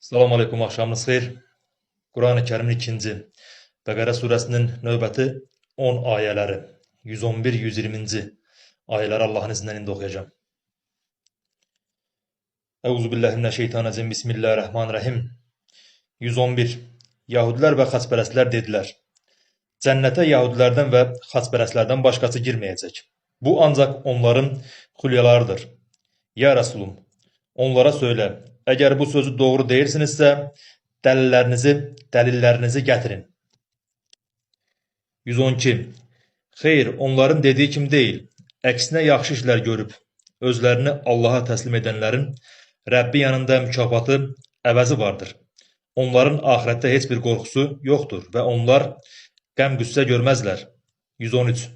Salam aleykum, axşamınız xeyir. Quran-ı Kərimin ikinci Bəqərə surəsinin növbəti 10 ayələri, 111-120-ci ayələri Allahın izindən indi oxuyacağım. Euzu billahi mineşşeytanirracim. Bismillahirrahmanirrahim. 111. Yahudilər və xaçpərəstlər dedilər: Cənnətə yahudilərdən və xaçpərəstlərdən başqası girməyəcək. Bu ancaq onların xülyalarıdır. Ya Rasulum, onlara söylə, əgər bu sözü doğru deyirsinizsə, dəlillərinizi, dəlillərinizi gətirin. 112. Xeyr, onların dediyi kimi deyil. Əksinə yaxşı işlər görüb, özlərini Allaha təslim edənlərin Rəbbi yanında mükafatı, əvəzi vardır. Onların axirətdə heç bir qorxusu yoxdur və onlar qəm-qüssə görməzlər. 113.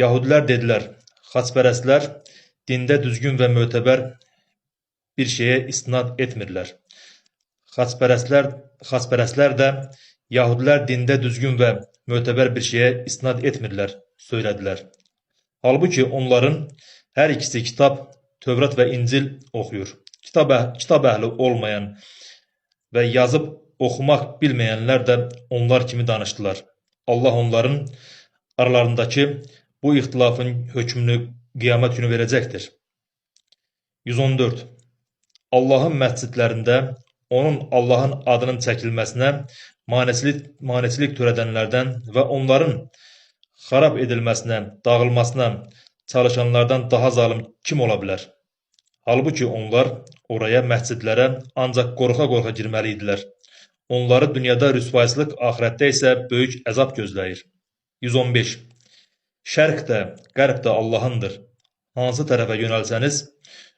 Yahudilər dedilər, xaçpərəstlər dində düzgün və mötəbər bir şeyə istinad etmirlər. Xaçpərəstlər, xaçpərəstlər də Yahudilər dində düzgün və mötəbər bir şeyə istinad etmirlər, söylədilər. Halbuki onların hər ikisi kitab, Tövrat və İncil oxuyur. Kitab, kitab əhli olmayan və yazıb oxumaq bilməyənlər də onlar kimi danışdılar. Allah onların aralarındakı bu ixtilafın hökmünü qiyamət günü verəcəkdir. 114. Allahın məscidlərində onun Allahın adının çəkilməsinə maneçilik, maneçilik törədənlərdən və onların xarab edilməsinə, dağılmasına çalışanlardan daha zalım kim ola bilər? Halbuki onlar oraya məscidlərə ancaq qorxa-qorxa girməli idilər. Onları dünyada rüsvayçılıq, axirətdə isə böyük əzab gözləyir. 115. Şərq də, qərb də Allahındır. Hansı tərəfə yönəlsəniz,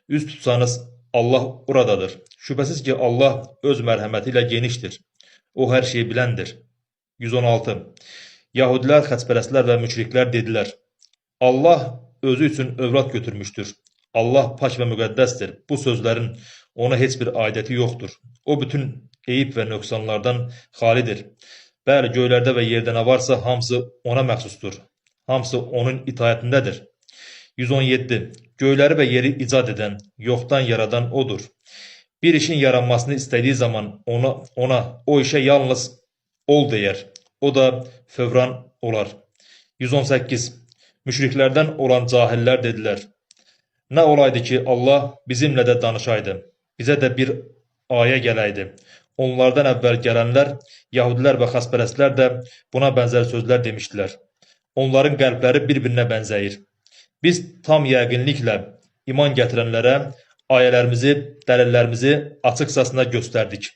üz tutsanız Allah oradadır. Şübhəsiz ki, Allah öz mərhəməti ilə genişdir. O hər şeyi biləndir. 116. Yahudilər, xəçpərəstlər və müşriklər dedilər: Allah özü üçün övlad götürmüşdür. Allah pak və müqəddəsdir. Bu sözlərin ona heç bir aidiyyəti yoxdur. O bütün eyib və nöqsanlardan xalidir. Bəli, göylərdə və yerdə nə varsa hamısı ona məxsusdur. Hamısı onun itayətindədir. 117. Göyləri və yeri icad edən, yoxdan yaradan odur. Bir işin yaranmasını istədiyi zaman ona, ona o işə yalnız ol deyər. O da fövran olar. 118. Müşriklərdən olan cahillər dedilər: Nə olaydı ki, Allah bizimlə də danışaydı. Bizə də bir ayə gələydi. Onlardan əvvəl gələnlər, Yahudilər və xaspərəstlər də buna bənzər sözlər demişdilər. Onların qəlbləri bir-birinə bənzəyir. Biz tam yəqinliklə iman gətirənlərə ayələrimizi, dəlillərimizi açıq-saçına göstərdik.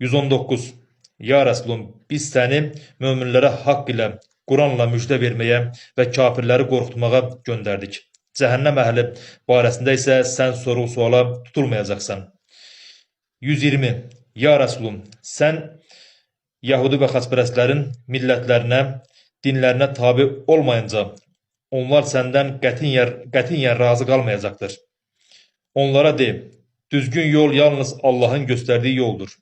119. Ya Rəsulum, biz səni möminlərə haqq ilə, Quranla müjdə verməyə və kafirləri qorxutmağa göndərdik. Cəhənnəm əhli barəsində isə sən sorğu-suala tutulmayacaqsan. 120. Ya Rəsulum, sən Yahudi və xaçpərəstlərin millətlərinə, dinlərinə tabe olmayınca onlar səndən qətiyyən, razı qalmayacaqdır. Onlara de, düzgün yol yalnız Allahın göstərdiyi yoldur.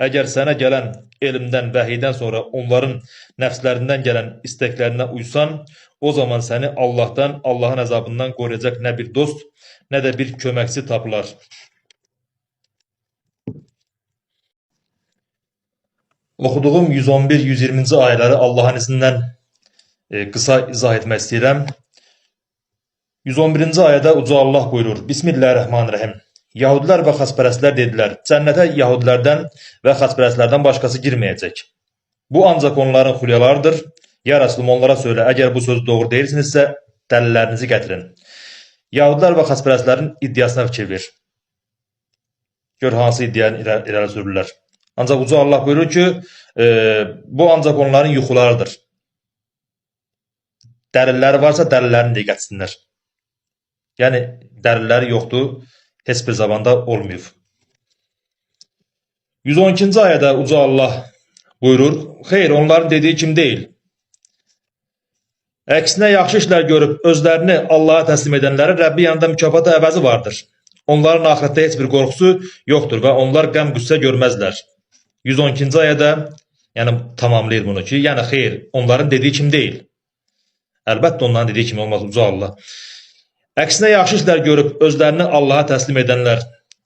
Əgər sənə gələn elmdən, vəhiydən sonra onların nəfslərindən gələn istəklərinə uysan, o zaman səni Allahdan, Allahın əzabından qoruyacaq nə bir dost, nə də bir köməkçi tapılar. Oxuduğum 111-120-ci ayələri Allahın izindən qısa izah etmək istəyirəm. 111-ci ayədə Uca Allah buyurur: Bismillahirrahmanirrahim. Yahudilər və xaçpərəstlər dedilər: Cənnətə yahudilərdən və xaçpərəstlərdən başqası girməyəcək. Bu ancaq onların xülyalarıdır. Ya Rasulum onlara söylə, əgər bu sözü doğru deyirsinizsə, dəlillərinizi gətirin. Yahudilər və xaçpərəstlərin iddiasına fikir ver. Gör hansı iddianı irə- irəli sürürlər. Ancaq Uca Allah buyurur ki, e, bu ancaq onların yuxularıdır. Dəlilləri varsa dəlillərini də gətirsinlər. Yəni dəlilləri yoxdur, heç bir zamanda olmayıb. 112-ci ayədə Uca Allah buyurur: "Xeyr, onların dediyi kimi deyil. Əksinə yaxşı işlər görüb özlərini Allaha təslim edənlərin Rəbbi yanında mükafatı əvəzi vardır. Onların axirətdə heç bir qorxusu yoxdur və onlar qəm-qüssə görməzlər." 112-ci ayədə yəni tamamlayır bunu ki, yəni xeyr, onların dediyi kimi deyil. Əlbəttə onların dediyi kimi olmaz Uca Allah. Əksinə yaxşı işlər görüb özlərini Allaha təslim edənlər.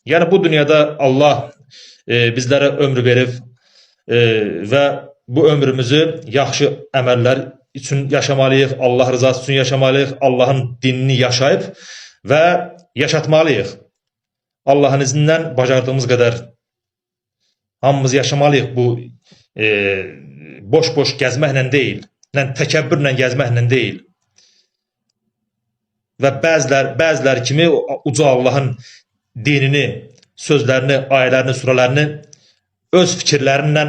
Yəni bu dünyada Allah e, bizlərə ömrü verib e, və bu ömrümüzü yaxşı əməllər üçün yaşamalıyıq, Allah rızası üçün yaşamalıyıq, Allahın dinini yaşayıb və yaşatmalıyıq. Allahın izindən bacardığımız qədər hamımız yaşamalıyıq bu e, boş-boş gəzməklə deyil, təkəbbürlə gəzməklə deyil. Və bəzilər bəzilər kimi uca Allahın dinini, sözlərini, ayələrini, surələrini öz fikirlərinlə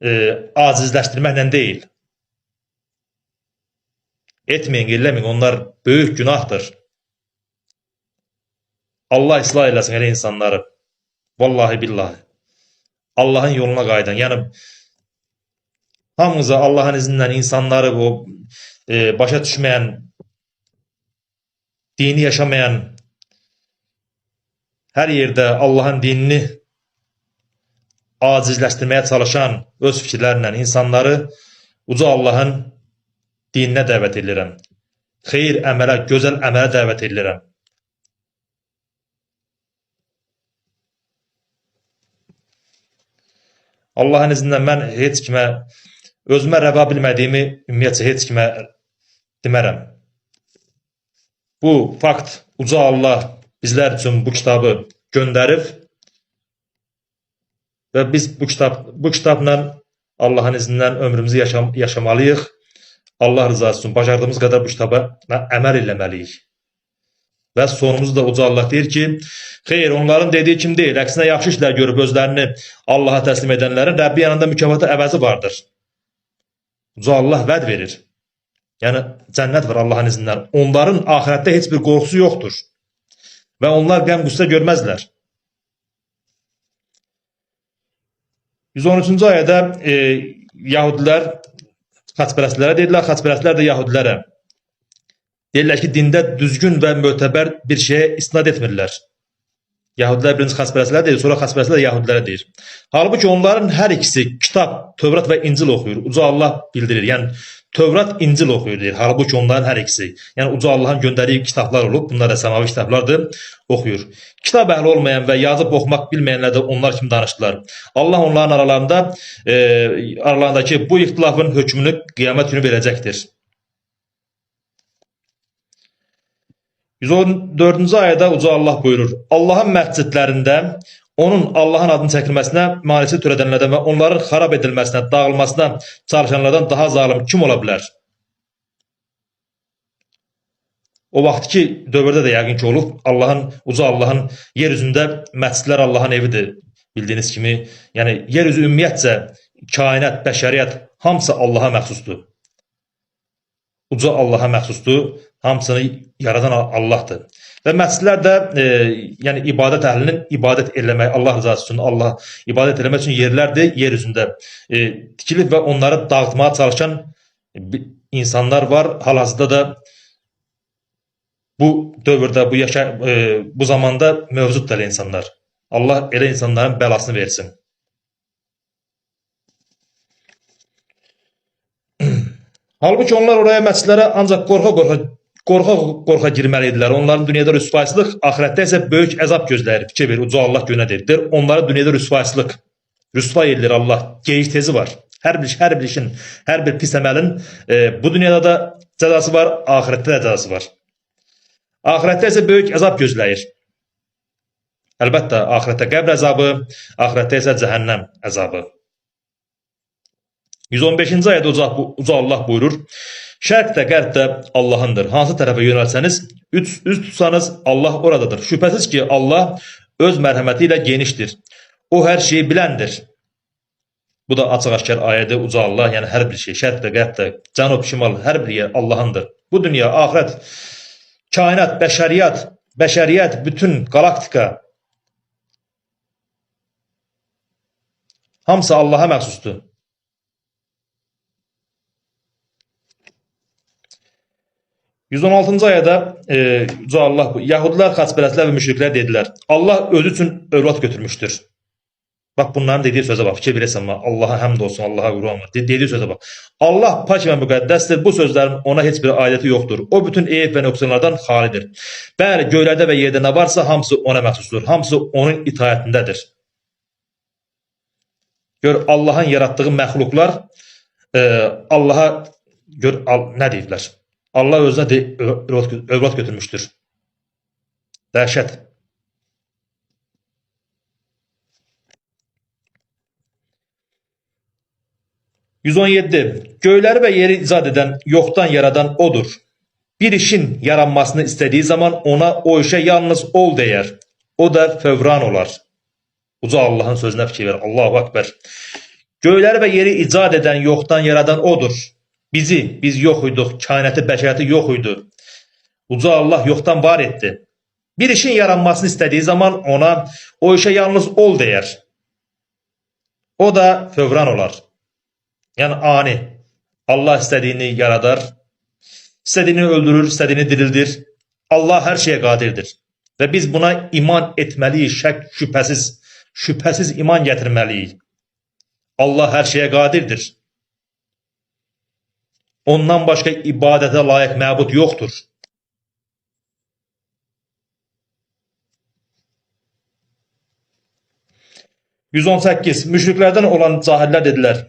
e, acizləşdirməklə deyil. Etməyin, eləməyin, onlar böyük günahdır. Allah islah eləsin elə insanları. Vallahi billahi. Allahın yoluna qayıdan. Yəni hamımıza Allahın izindən insanları bu e, başa düşməyən, dini yaşamayan, hər yerdə Allahın dinini acizləşdirməyə çalışan öz fikirlərlə insanları uca Allahın dininə dəvət edirəm. Xeyir əmələ, gözəl əmələ dəvət edirəm. Allahın izindən mən heç kimə özümə rəva bilmədiyimi ümumiyyətcə heç kimə demərəm. Bu fakt uca Allah bizlər üçün bu kitabı göndərib və biz bu kitab bu kitabla Allahın izindən ömrümüzü yaşam yaşamalıyıq. Allah rızası üçün bacardığımız qədər bu kitaba əməl eləməliyik. Və sonumuzda da uca Allah deyir ki, xeyr onların dediyi kimi deyil, əksinə yaxşı işlər görüb özlərini Allaha təslim edənlərin Rəbbi yanında mükafatı əvəzi vardır. Uca Allah vəd verir. Yəni cənnət var Allahın izindən. Onların axirətdə heç bir qorxusu yoxdur. Və onlar qəm-qüssə görməzlər. 113-cü ayədə e, Yahudilər xaçpərəstlərə dedilər, xaçpərəstlər də Yahudilərə. Deyirlər ki, dində düzgün və mötəbər bir şeyə istinad etmirlər. Yahudilər birinci xaçpərəstlərə deyir, sonra xaçpərəstlər də Yahudilərə deyir. Halbuki onların hər ikisi kitab, Tövrat və İncil oxuyur. Uca Allah bildirir. Yəni Tövrat, İncil oxuyur deyir. Halbuki onların hər ikisi. Yəni uca Allahın göndərdiyi kitablar olub, bunlar da səmavi kitablardır, oxuyur. Kitab əhli olmayan və yazıb oxumaq bilməyənlər də onlar kimi danışdılar. Allah onların aralarında e, aralarındakı bu ixtilafın hökmünü qiyamət günü verəcəkdir. 114-cü ayədə uca Allah buyurur: Allahın məscidlərində onun Allahın adını çəkilməsinə maneçi törədənlərdən və onların xarab edilməsinə, dağılmasına çalışanlardan daha zalım kim ola bilər? O vaxtki dövrdə də yəqin ki olub. Allahın uca Allahın yer üzündə məscidlər Allahın evidir bildiyiniz kimi. Yəni yer üzü ümumiyyətcə kainat, bəşəriyyət hamısı Allaha məxsusdur. Uca Allaha məxsusdur. Hamısını yaradan Allahdır. Və məscidlər də e, yəni ibadət əhlinin ibadət eləmək, Allah rızası üçün, Allah ibadət eləmək üçün yerlərdir, yer üzündə e, tikilib və onları dağıtmağa çalışan insanlar var. Hal-hazırda da bu dövrdə, bu yaşa e, bu zamanda mövcuddur elə insanlar. Allah elə insanların bəlasını versin. Halbuki onlar oraya məscidlərə ancaq qorxa-qorxa qorxa-qorxa girməliydilər. Onların dünyada rüsvayçılıq, axirətdə isə böyük əzab gözləyir. Fikir ver, uca Allah günə deyir. Onları dünyada rüsvayçılıq, rüsva edilir Allah. Geyiş tezi var. Hər bir hər bir işin, hər bir pis əməlin e, bu dünyada da cəzası var, axirətdə də cəzası var. Axirətdə isə böyük əzab gözləyir. Əlbəttə, axirətdə qəbr əzabı, axirətdə isə cəhənnəm əzabı. 115-ci ayədə Allah buyurur: Şərq də, qərb də Allahındır. Hansı tərəfə yönəlsəniz, üz, üz tutsanız Allah oradadır. Şübhəsiz ki, Allah öz mərhəməti ilə genişdir. O hər şeyi biləndir. Bu da açıq-aşkar ayədir. Uca Allah, yəni hər bir şey, şərq də, qərb də, cənub, şimal, hər bir yer Allahındır. Bu dünya, axirət, kainat, bəşəriyyət, bəşəriyyət, bütün galaktika hamısı Allaha məxsusdur. 116-cı ayədə e, Uca Allah Yahudilər, xaçpərəstlər və müşriklər dedilər: Allah özü üçün övlad götürmüşdür. Bax bunların dediyi sözə bax, fikir verəsən? Allaha həmd olsun, Allaha qurban olsun. Dediyi sözə bax. Allah pak və müqəddəsdir. Bu sözlərin ona heç bir aidiyyəti yoxdur. O bütün eyib və nöqsanlardan xalidir. Bəli, göylərdə və yerdə nə varsa hamısı ona məxsusdur. Hamısı onun itaətindədir. Gör Allahın yaratdığı məxluqlar e, Allaha gör al, nə deyiblər? Allah özünə de, övlad, övlad götürmüşdür. Dəhşət. ...117. Göyləri və yeri icad edən, yoxdan yaradan odur. Bir işin yaranmasını istədiyi zaman ona o işə yalnız ol deyər. O da fövran olar. Uca Allahın sözünə fikir ver. Allahu Akbar. Göyləri və yeri icad edən, yoxdan yaradan odur. Bizi, biz yox idik, kainatı, bəşəriyyəti yox idi. Uca Allah yoxdan var etdi. Bir işin yaranmasını istədiyi zaman ona o işə yalnız ol deyər. O da fövran olar. Yəni ani. Allah istədiyini yaradar, istədiyini öldürür, istədiyini dirildir. Allah hər şeyə qadirdir. Və biz buna iman etməliyik, şək şübhəsiz, şübhəsiz iman gətirməliyik. Allah hər şeyə qadirdir. Ondan başqa ibadətə layiq məbud yoxdur. ...118. Müşriklərdən olan cahillər dedilər.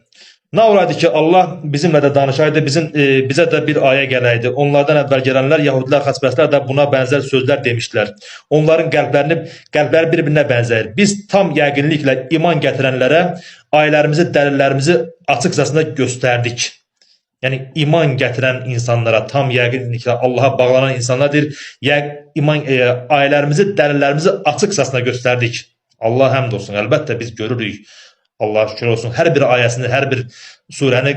Nə olaydı ki, Allah bizimlə də danışaydı, bizim, e, bizə də bir ayə gələydi. Onlardan əvvəl gələnlər, Yahudilər, xaçbəslər də buna bənzər sözlər demişdilər. Onların qəlblərini, qəlbləri bir-birinə bənzəyir. Biz tam yəqinliklə iman gətirənlərə ayələrimizi, dəlillərimizi açıqcasına göstərdik. Yəni iman gətirən insanlara tam yəqinliklə Allaha bağlanan insanlardır. Yəq iman e, ayələrimizi, dəlillərimizi açıqcasına göstərdik. Allah həmd olsun. Əlbəttə biz görürük. Allah şükür olsun. Hər bir ayəsini, hər bir surəni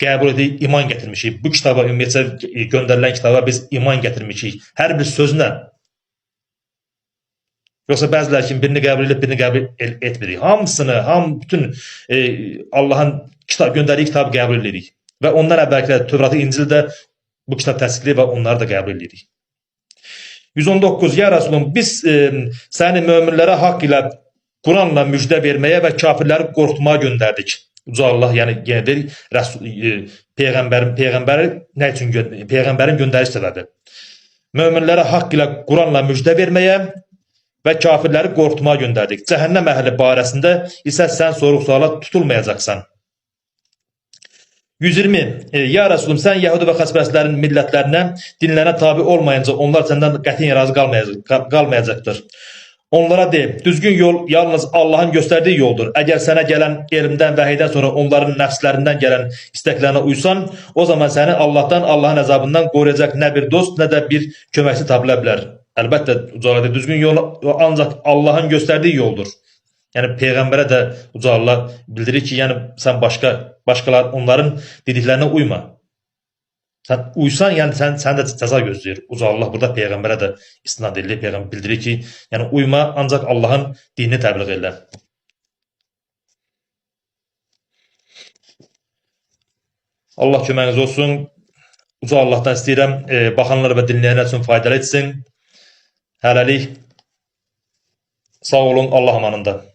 qəbul edib iman gətirmişik. Bu kitaba ümumiyyətlə göndərilən kitaba biz iman gətirmişik. Hər bir sözünə. Yoxsa bəzilər kimi birini qəbul edib, birini qəbul etmirik. Hamısını, ham bütün e, Allahın kitab göndərdiyi kitabı qəbul edirik. Və ondan əvvəlki Tövratı, İncil də bu kitab təsdiqləyir və onları da qəbul edirik. 119 Ya Resulüm biz e, səni möminlərə haqq ilə Quranla müjdə verməyə və kafirləri qorxutmağa göndərdik. Uca Allah yəni yenə deyir Rəsul e, peyğəmbərin peyğəmbəri nə üçün gö peyğəmbərin göndəriş səbəbi. Möminlərə haqq ilə Quranla müjdə verməyə və kafirləri qorxutmağa göndərdik. Cəhənnəm əhli barəsində isə sən sorğu-suala tutulmayacaqsan. 120. E, ya Resulüm sən Yahudi və xəsbəslərin millətlərinə, dinlərinə tabi olmayınca onlar səndən qətiyyən razı qalmayacaq, qalmayacaqdır. Onlara de, düzgün yol yalnız Allahın göstərdiyi yoldur. Əgər sənə gələn elmdən, vəhiydən sonra onların nəfslərindən gələn istəklərinə uysan, o zaman səni Allahdan, Allahın əzabından qoruyacaq nə bir dost, nə də bir köməkçi tapıla bilər. Əlbəttə, ucalarda düzgün yol ancaq Allahın göstərdiyi yoldur. Yəni peyğəmbərə də uca Allah bildirir ki, yəni sən başqa başqalar onların dediklərinə uyma. Sən uysan, yəni sən sən də cəza gözləyir. Uca Allah burada peyğəmbərə də istinad edir, peyğəmbər bildirir ki, yəni uyma ancaq Allahın dinini təbliğ elə. Allah köməyiniz olsun. Uca Allahdan istəyirəm, e, baxanlar və dinləyənlər üçün faydalı etsin. Hələlik sağ olun, Allah amanında.